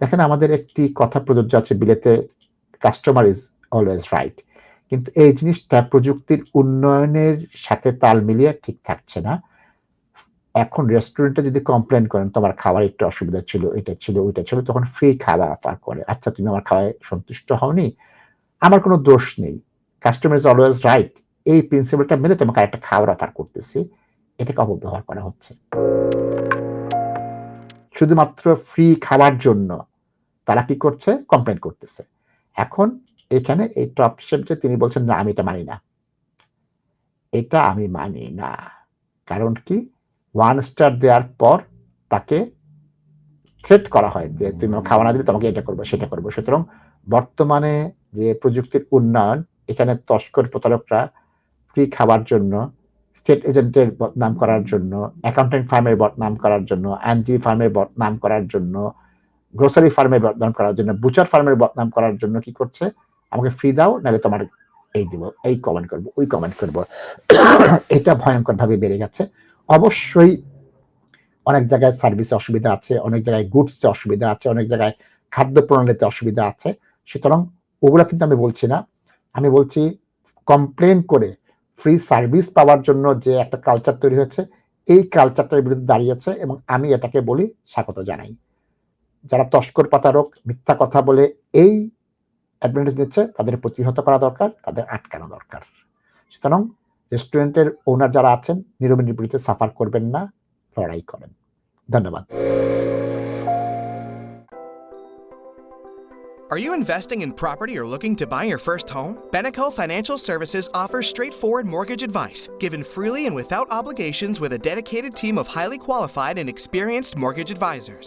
দেখেন আমাদের একটি কথা প্রযোজ্য আছে, বিলেতে কাস্টমার ইজ অলওয়েজ রাইট কিন্তু এই জিনিসটা প্রযুক্তির উন্নয়নের সাথে তাল মিলিয়ে ঠিক থাকছে না। এখন রেস্টুরেন্টে যদি কমপ্লেন করেন, তোমার খাবার একটু অসুবিধা ছিল, এটা ছিল, ওইটা ছিল, তখন ফ্রি খাওয়া অফার করে। আচ্ছা তুমি আমার খাওয়ায় সন্তুষ্ট হওনি? আমার কোনো দোষ নেই। কাস্টমার ইজ অলওয়েজ রাইট এই প্রিন্সিপালটা মেনে তোমাকে একটা খাবার অফার করতেছি। এটাকে অপব্যবহার করা হচ্ছে। শুধুমাত্র ফ্রি খাওয়ার জন্য তারা কি করছে? কমপ্লেন করতেছে। এখন এখানে এই টপ শেফ তিনি বলছেন, না, আমি এটা মানি না। এটা আমি মানি না। কারণ কি? ওয়ান স্টার দেওয়ার পর তাকে থ্রেট করা হয় যে, তুমি খাওয়া না দিলে, তোমাকে এটা করব, সেটা করব। সুতরাং বর্তমানে যে প্রযুক্তির উন্নয়ন, এখানে তস্কর প্রতারকরা ফ্রি খাবার জন্য স্টেট এজেন্টের বদনাম করার জন্য অ্যাকাউন্টেন্ট ফার্মের বদনাম করার জন্য আইনজীবী ফার্মের বদনাম করার জন্য গ্রোসারি ফার্মের বদনাম করার জন্য বুচার ফার্মের বদনাম করার জন্য কি করছে? আমাকে ফ্রি দাও, নাহলে তোমার এই দিব, এই কমেন্ট করব, ওই কমেন্ট করব। এটা ভয়ঙ্কর ভাবে বেড়ে গেছে। অবশ্যই অনেক জায়গায় সার্ভিসে অসুবিধা আছে, অনেক জায়গায় গুডসে অসুবিধা আছে, অনেক জায়গায় খাদ্য প্রণালীতে অসুবিধা আছে। সুতরাং ওগুলো কিন্তু আমি বলছি না। আমি বলছি কমপ্লেন করে ফ্রি সার্ভিস পাওয়ার জন্য যে একটা কালচার তৈরি হয়েছে, এই কালচারটার বিরুদ্ধে দাঁড়িয়েছে এবং আমি এটাকে বলি স্বাগত জানাই। যারা তস্কর পাতারক মিথ্যা কথা বলে এই অ্যাডভান্টেজ নিচ্ছে তাদের প্রতিহত করা দরকার তাদের আটকানো দরকার সুতরাং রেস্টুরেন্টের ওনার যারা আছেন নিরবে নিপীড়িত সাফার করবেন না লড়াই করেন ধন্যবাদ Are you investing in property or looking to buy your first home? Beneco Financial Services offers straightforward mortgage advice, given freely and without obligations with a dedicated team of highly qualified and experienced mortgage advisors.